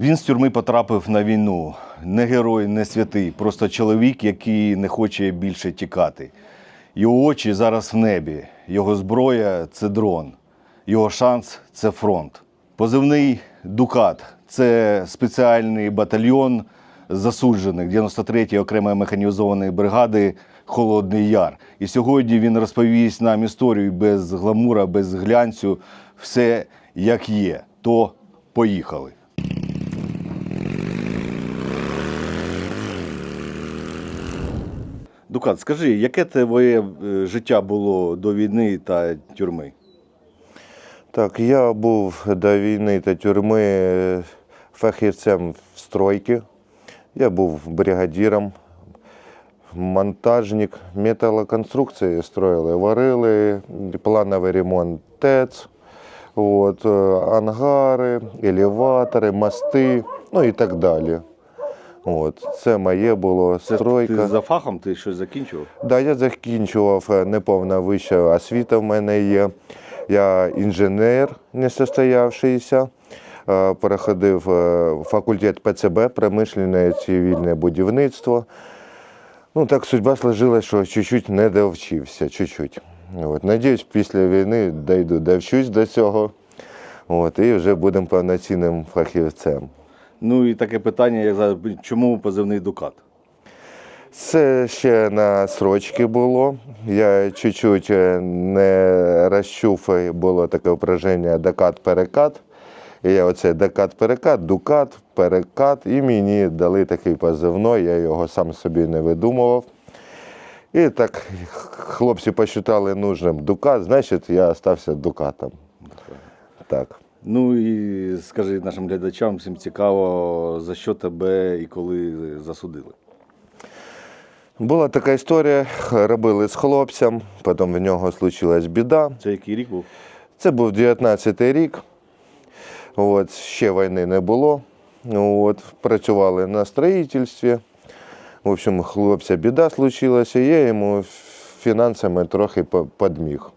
Він з тюрми потрапив на війну. Не герой, не святий, просто чоловік, який не хоче більше тікати. Його очі зараз в небі, його зброя це дрон, його шанс це фронт. Позивний Дукат це спеціальний батальйон засуджених 93-ї окремої механізованої бригади Холодний Яр. І сьогодні він розповість нам історію без гламура, без глянцю, все як є. То поїхали. Дукат, скажи, яке твоє е, життя було до війни та тюрми? Так, я був до війни та тюрми фахівцем в стройці. Я був бригадіром, монтажник, металоконструкції строїли, варили, плановий ремонт ТЕЦ, от, е, ангари, елеватори, мости, ну і так далі. От, це моє було стройка. ти за фахом ти щось закінчував? Да, я закінчував е, неповна вища освіта в мене є. Я інженер несостоявшийся. Е, Переходив е, факультет ПЦБ, промишленне цивільне будівництво. Ну, так судьба сложилась, що чуть-чуть не довчився. Чуть-чуть. От. Надіюсь, після війни дійду, довчусь до цього. От, і вже будемо повноцінним фахівцем. Ну і таке питання, як чому позивний Дукат? Це ще на срочки було. Я чуть-чуть е, не розчув, було таке впраження докат-перекат. І я оце докат-перекат, дукат, перекат, і мені дали такий позивной, я його сам собі не видумував. І так хлопці посчитали нужним дукат, значить я стався дукатом. Так. Ну і скажи нашим глядачам, всім цікаво, за що тебе і коли засудили. Була така історія, робили з хлопцем, потім в нього случилась біда. Це який рік був? Це був 19-й рік. От, ще війни не було. От, працювали на строїтельстві. В общем, хлопця біда случилася, я йому фінансами трохи по- подміг.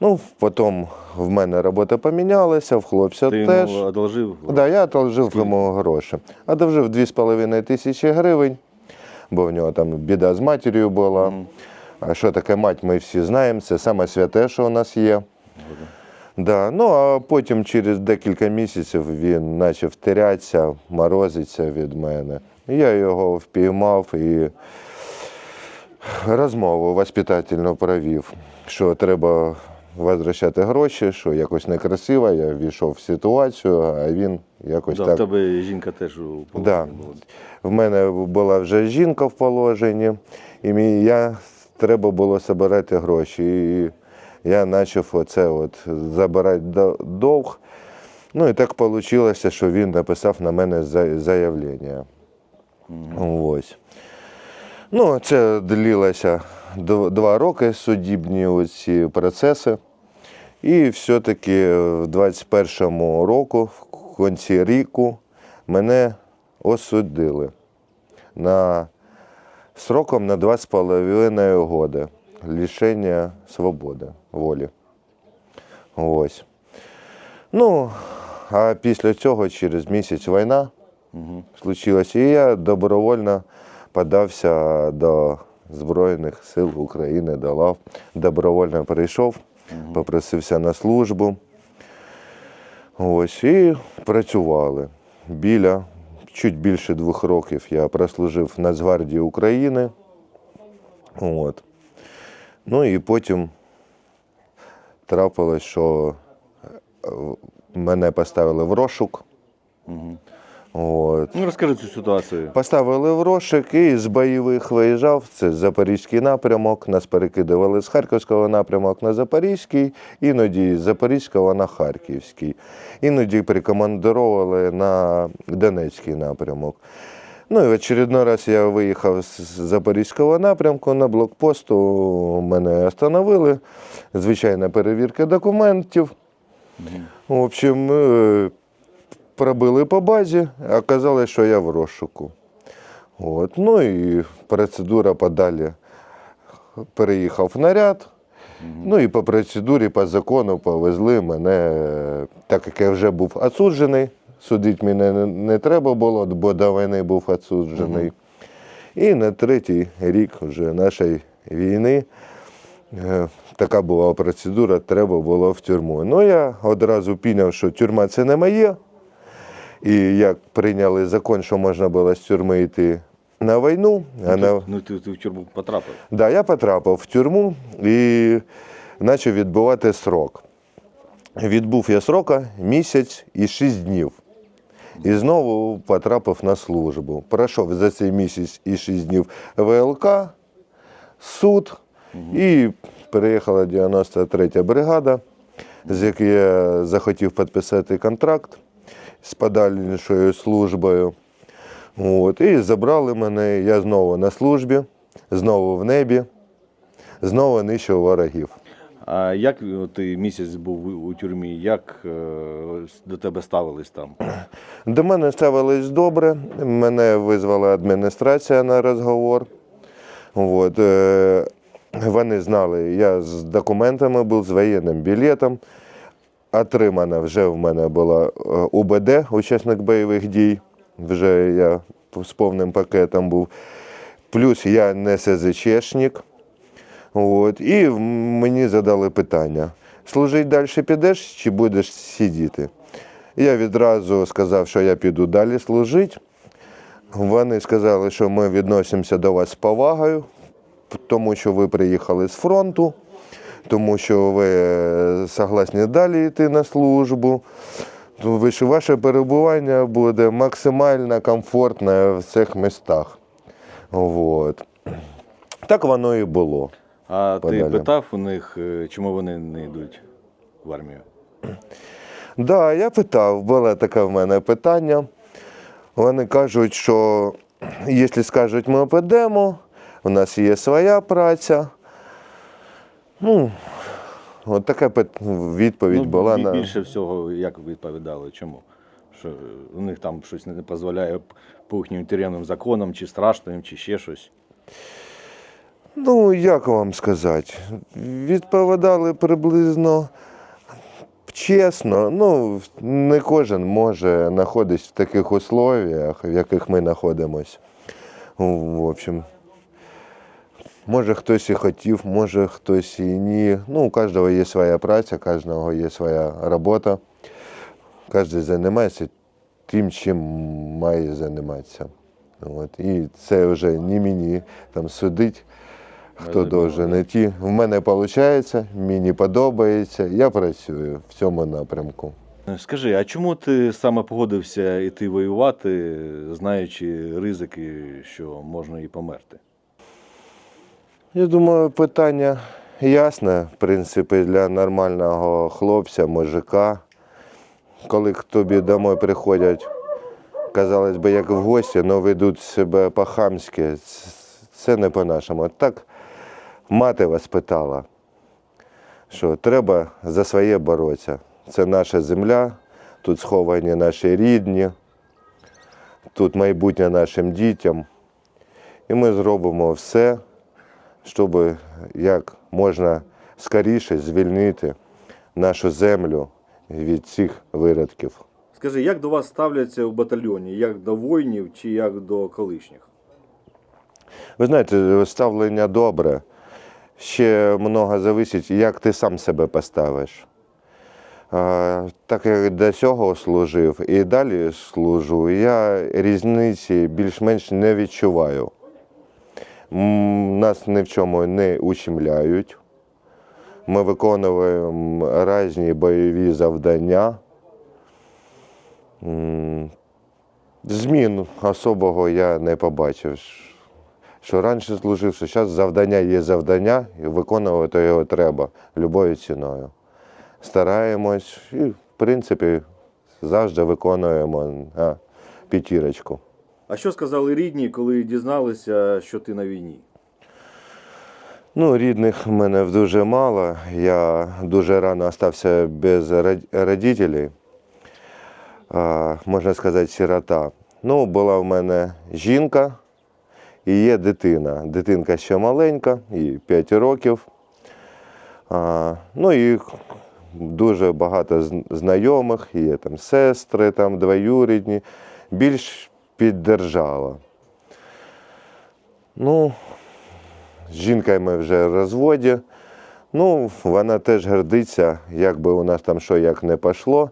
Ну, потім в мене робота помінялася, в хлопця Ти теж. йому одолжив? Да, я одолжив йому гроші. Одолжив 2,5 тисячі гривень, бо в нього там біда з матір'ю була. А що таке мать, ми всі знаємо, це саме святе, що у нас є. Да. Ну, а потім через декілька місяців він почав терятися, морозитися від мене. Я його впіймав і розмову воспитательно провів, що треба возвращати гроші, що якось некрасиво, я війшов в ситуацію, а він якось Да, в тебе жінка теж у полоні Да. була. В мене була вже жінка в положенні, і мені, я, треба було збирати гроші. І я почав оце от забирати довг. Ну і так вийшло, що він написав на мене за- заявлення. Ось. Ну, це длилося два роки судібні ці процеси. І все-таки в 21-му року, в кінці ріку, мене осудили на сроком на 2,5 года лишення свободи, волі. Ось. Ну, а після цього, через місяць війна случилася, і я добровольно подався до Збройних сил України, до лав. Добровольно прийшов, попросився на службу. Ось, і працювали. Біля чуть більше двох років я прослужив в Нацгвардії України. От. Ну і потім трапилось, що е, мене поставили в розшук. От. Ну розкажи цю ситуацію. Поставили в розшик і з бойових виїжджав. Це Запорізький напрямок. Нас перекидували з Харківського напрямок на Запорізький, іноді з Запорізького на Харківський. Іноді прикомандировали на Донецький напрямок. Ну і в очередной раз я виїхав з Запорізького напрямку на блокпосту. Мене остановили. Звичайна перевірка документів. В общем, е, пробили по базі, а оказалось, що я в розшуку. От. Ну і процедура подалі. Переїхав в наряд. Ну і по процедурі, по закону повезли мене, так як я вже був осуджений Судити мене не, треба було, бо до війни був відсуджений. І на третій рік вже нашої війни е, така була процедура, треба було в тюрму. Ну я одразу піняв, що тюрма це не моє. І як прийняли закон, що можна було з тюрми йти на війну, а на, Ну ти, ти в тюрму потрапив. Да, я потрапив в тюрму і почав відбувати срок. Відбув я срока місяць і шість днів. І знову потрапив на службу. Пройшов за цей місяць і шість днів ВЛК, суд і переїхала 93-я бригада, з якою я захотів підписати контракт з подальшою службою. От, і забрали мене, я знову на службі, знову в небі, знову нищив ворогів. А як ти місяць був у- у тюрмі? Як е, до тебе ставились там? До мене ставились добре, мене визвала адміністрація на розговор. От, е, вони знали, я з документами був, з воєнним білетом. Отримана вже в мене була е, УБД, учасник бойових дій. Вже я з повним пакетом був. Плюс я не СЗЧшник. От, і мені задали питання: служить далі підеш чи будеш сидіти? Я відразу сказав, що я піду далі служити. Вони сказали, що ми відносимося до вас з повагою, тому що ви приїхали з фронту, тому що ви е, согласні далі йти на службу. Ваше перебування буде максимально комфортне в цих містах. От. Так воно і було. А Подалі. ти питав у них, е, чому вони не йдуть в армію? Да, я питав, було таке в мене питання. Вони кажуть, що якщо скажуть, ми підемо, у нас є своя праця. Ну, от така відповідь ну, була на. більше всього, як відповідали, чому? Що е, у них там щось не дозволяє по їхнім тюремним законам, чи страшно їм, чи ще щось. Ну, як вам сказати, відповідали приблизно чесно. Ну, не кожен може знаходитись в таких условиях, в яких ми знаходимося. В общем, може хтось і хотів, може хтось і ні. Ну, у кожного є своя праця, у кожного є своя робота. Кожен займається тим, чим має займатися. От. І це вже не мені там судить, хто должен йти. В мене виходить, мені подобається, я працюю в цьому напрямку. Скажи, а чому ти саме погодився йти воювати, знаючи ризики, що можна і померти? Я думаю, питання ясне, в принципі, для нормального хлопця, мужика. Коли тобі домой приходять, казалось би, як в гості, але ведуть себе по-хамськи, це не по-нашому. Так мати вас питала, що треба за своє боротися. Це наша земля, тут сховані наші рідні, тут майбутнє нашим дітям. І ми зробимо все, щоб як можна скоріше звільнити нашу землю від цих виродків. Скажи, як до вас ставляться в батальйоні? Як до воїнів чи як до колишніх? Ви знаєте, ставлення добре. Ще много зависить, як ти сам себе поставиш. Так як до цього служив і далі служу, я різниці більш-менш не відчуваю. Нас ні в чому не ущемляють. Ми виконуємо різні бойові завдання. Змін особого я не побачив. Що раніше служив, що зараз завдання є завдання, і виконувати його треба любою ціною. Стараємось і, в принципі, завжди виконуємо а, п'ятірочку. А що сказали рідні, коли дізналися, що ти на війні? Ну, рідних в мене дуже мало. Я дуже рано залишився без род- родителей. А, можна сказати, сирота. Ну, була в мене жінка і є дитина. Дитинка ще маленька, їй 5 років. Ну і дуже багато знайомих, є там сестри, там двоюрідні, більш піддержала. Ну, з жінкою ми вже в розводі. Ну, вона теж гордиться, як би у нас там що як не пішло,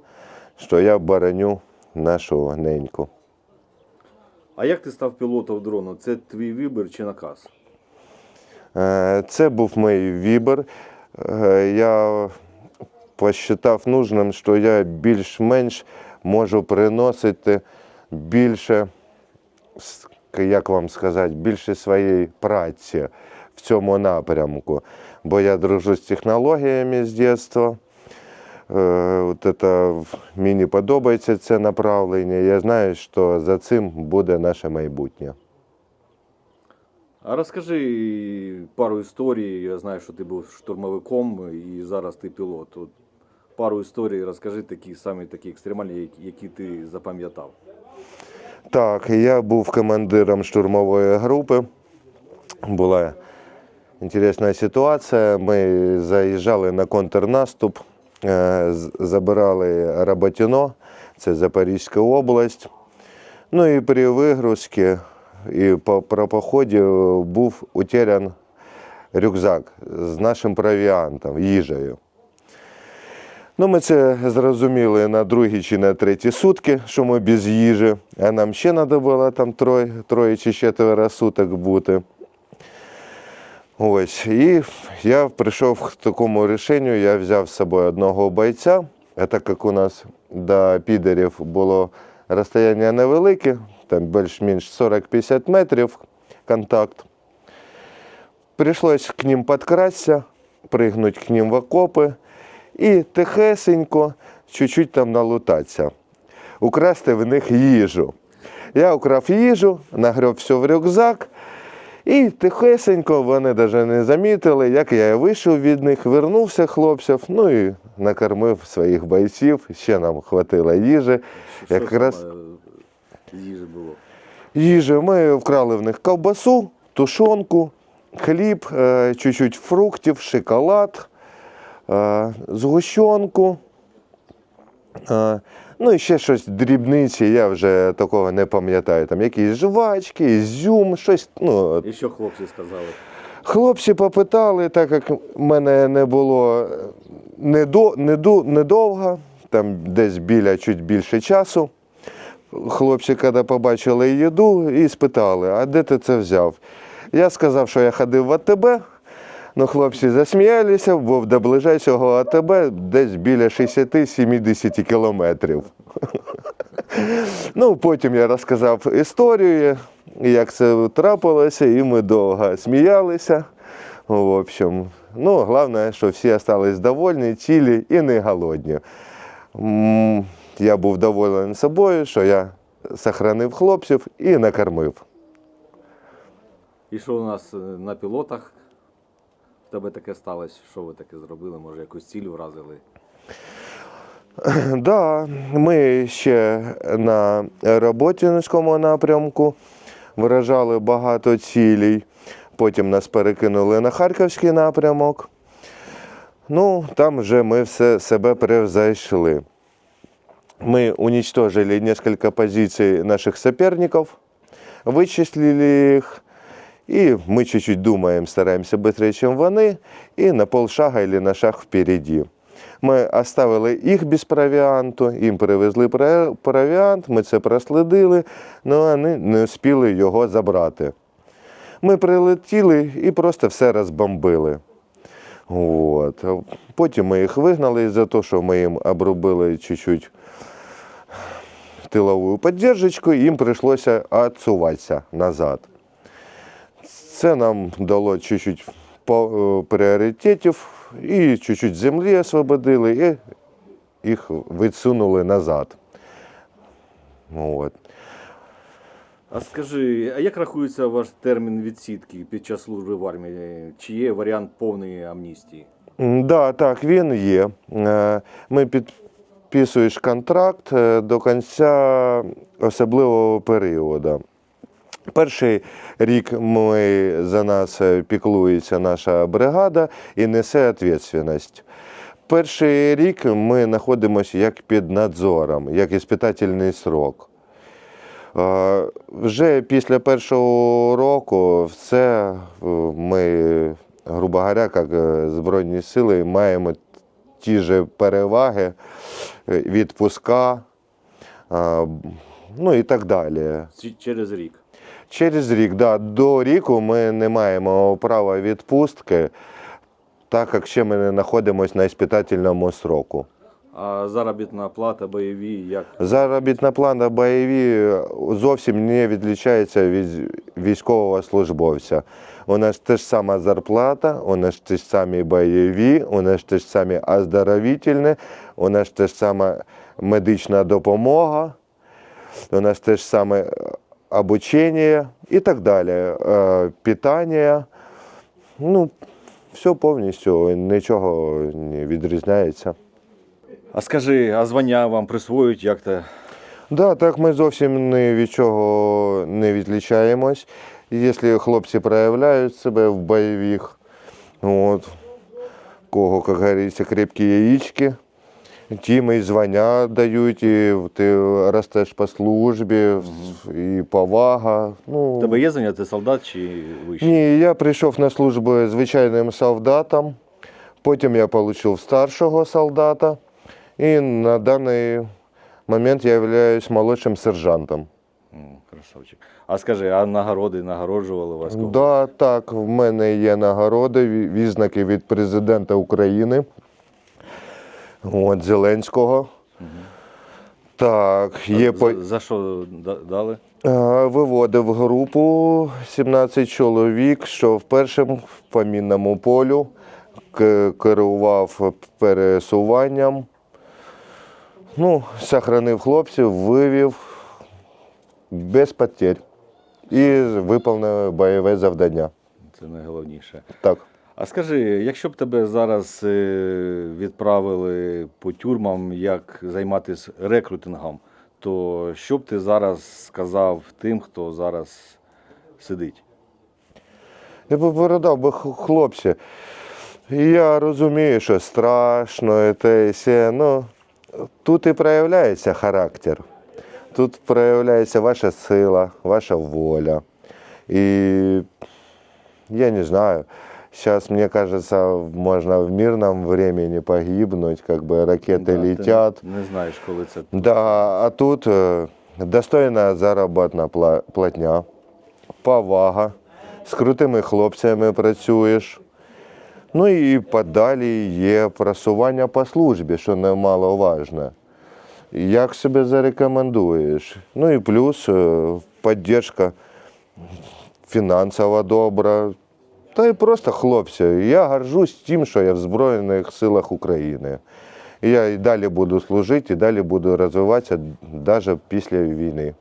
що я бороню нашу неньку. А як ти став пілотом дрону? Це твій вибір чи наказ? Е, Це був мій вибір. Е, Я посчитав нужним, що я більш-менш можу приносити більше, як вам сказати, більше своєї праці в цьому напрямку. Бо я дружу з технологіями з дитинства. Е, От это, мені подобається це направлення. Я знаю, що за цим буде наше майбутнє. А розкажи пару історій. Я знаю, що ти був штурмовиком і зараз ти пілот. От пару історій розкажи такі самі такі екстремальні, які ти запам'ятав. Так, я був командиром штурмової групи. Була інтересна ситуація. Ми заїжджали на контрнаступ, е, забирали Роботіно, це Запорізька область. Ну і при вигрузці і по при поході був утерян рюкзак з нашим провіантом, їжею. Ну, ми це зрозуміли на другі чи на треті сутки, що ми без їжі, а нам ще треба було там троє, троє чи четверо суток бути. Ось, і я прийшов к такому рішенню, я взяв з собою одного бойця, а так як у нас до підерів було розстояння невелике, там більш-менш 40-50 метрів контакт, прийшлось к ним підкрастися, пригнути к ним в окопи і тихесенько чуть-чуть там налутатися, украсти в них їжу. Я украв їжу, нагреб все в рюкзак, і тихесенько вони навіть не замітили, як я вийшов від них, вернувся хлопців, ну і накормив своїх бойців, ще нам хватило їжі. Що Якраз їжі було? їжі ми вкрали в них ковбасу, тушонку, хліб, е, чуть-чуть фруктів, шоколад, е, згущенку. Е, Ну і ще щось дрібниці, я вже такого не пам'ятаю. Там якісь жвачки, ізюм, щось. Ну. І що хлопці сказали? Хлопці попитали, так як в мене не було недо, неду, недовго, там десь біля чуть більше часу. Хлопці, коли побачили їду, і спитали, а де ти це взяв? Я сказав, що я ходив в АТБ. Ну, хлопці засміялися, бо до ближайшого АТБ десь біля 60-70 кілометрів. Ну, потім я розказав історію, як це трапилося, і ми довго сміялися. В общем, ну, головне, що всі залишились довольні, цілі і не голодні. Я був доволений собою, що я сохранив хлопців і накормив. І що у нас е, на пілотах? Тебе таке сталося? Що ви таке зробили? Може, якусь ціль вразили? Да, ми ще на роботінському напрямку виражали багато цілей. Потім нас перекинули на Харківський напрямок. Ну, там вже ми все себе превзойшли. Мы уничтожили несколько позиций наших соперников, вычислили их, и мы чуть-чуть думаем, стараемся быстрее, чем вони, и на полшага или на шаг впереди. Ми оставили їх без провіанту, їм привезли провіант, ми це прослідили, але вони не успіли його забрати. Ми прилетіли і просто все розбомбили. От. Потім ми їх вигнали за те, що ми їм обрубили чуть-чуть тилову підтримку, і їм прийшлося відсуватися назад. Це нам дало чуть-чуть е, пріоритетів і чуть-чуть землі освободили, і їх відсунули назад. От. А скажи, а як рахується ваш термін відсідки під час служби в армії? Чи є варіант повної амністії? Да, так, він є. Е, Ми підписуєш контракт е, до кінця особливого періоду. Перший рік ми, за нас е, піклується наша бригада і несе відповідальність. перший рік ми знаходимося як під надзором, як іспитательний срок. Вже після першого року все е, ми, грубо говоря, як е, Збройні сили, маємо ті ж переваги, відпуска, ну і так далі. Через рік. Через рік, да, до ріку ми не маємо права відпустки, так як ще ми не знаходимося на іспитательному сроку. А заробітна плата, бойові, як Заробітна плата бойові зовсім не відлічається від військового службовця. У нас те ж сама зарплата, у нас те ж самі бойові, у нас те ж самі оздоровительні, у нас те ж сама медична допомога, у нас те ж саме обучення і так далі. Е, Питання. Ну, все повністю, нічого не відрізняється. А скажи, а звання вам присвоюють як то? Да, так ми зовсім ні від чого не відлічаємось. Якщо хлопці проявляють себе в бойових, от, кого, як говориться, крепкі яєчки, тим і звання дають, і ти ростеш по службі, і повага. Ну, У тебе є звання, ти солдат чи вище? ні, я прийшов на службу звичайним солдатом, потім я отримав старшого солдата, і на даний момент я являюсь молодшим сержантом. Красавчик. А скажи, а нагороди нагороджували вас? когось? Да, так, в мене є нагороди, ві- відзнаки від президента України, от, Зеленського. Так, є по... За, за що дали? Виводив групу 17 чоловік, що в першому по мінному полю керував пересуванням. Ну, сохранив хлопців, вивів без потерь і виконав бойове завдання. Це найголовніше. Так. А скажи, якщо б тебе зараз е, відправили по тюрмам, як займатися рекрутингом, то що б ти зараз сказав тим, хто зараз сидить? Я би передав би хлопці. Я розумію, що страшно, і те, і сє, ну тут і проявляється характер. Тут проявляється ваша сила, ваша воля. І я не знаю. Сейчас, мне кажется, можно в мирном времени погибнуть, как бы ракеты Да, ти летят. Не знаєш, коли це. Да, а тут е, достойна заробітна пла- платня, повага, з крутими хлопцями працюєш. Ну і подалі є просування по службі, що немаловажно. Як себе зарекомендуєш? Ну і плюс е, підтримка фінансова добра. Та й просто хлопці. Я горжусь тим, що я в Збройних силах України. І я і далі буду служити, і далі буду розвиватися навіть після війни.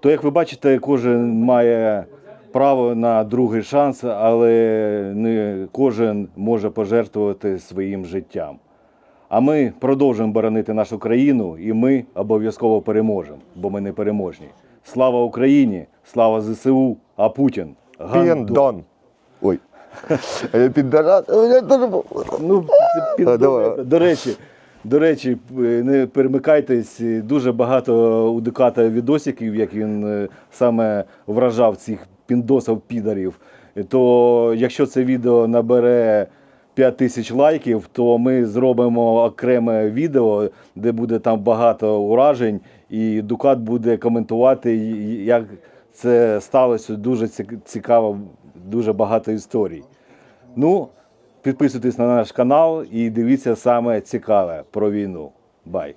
То, як ви бачите, кожен має право на другий шанс, але не кожен може пожертвувати своїм життям. А ми продовжуємо боронити нашу країну, і ми обов'язково переможемо, бо ми не переможні. Слава Україні! Слава ЗСУ! А Путін! гандон! Ой. А я піддарат. Ну, під, А, давай. до речі, до речі, е, не перемикайтесь. е, Дуже багато у Дуката відосиків, як він е, саме вражав цих піндосів підарів. Е, То якщо це відео набере 5 тисяч лайків, то ми зробимо окреме відео, де буде там багато уражень, і Дукат буде коментувати, як це сталося. Дуже цікаво, дуже багато історій. Ну, підписуйтесь на наш канал і дивіться саме цікаве про війну. Бай!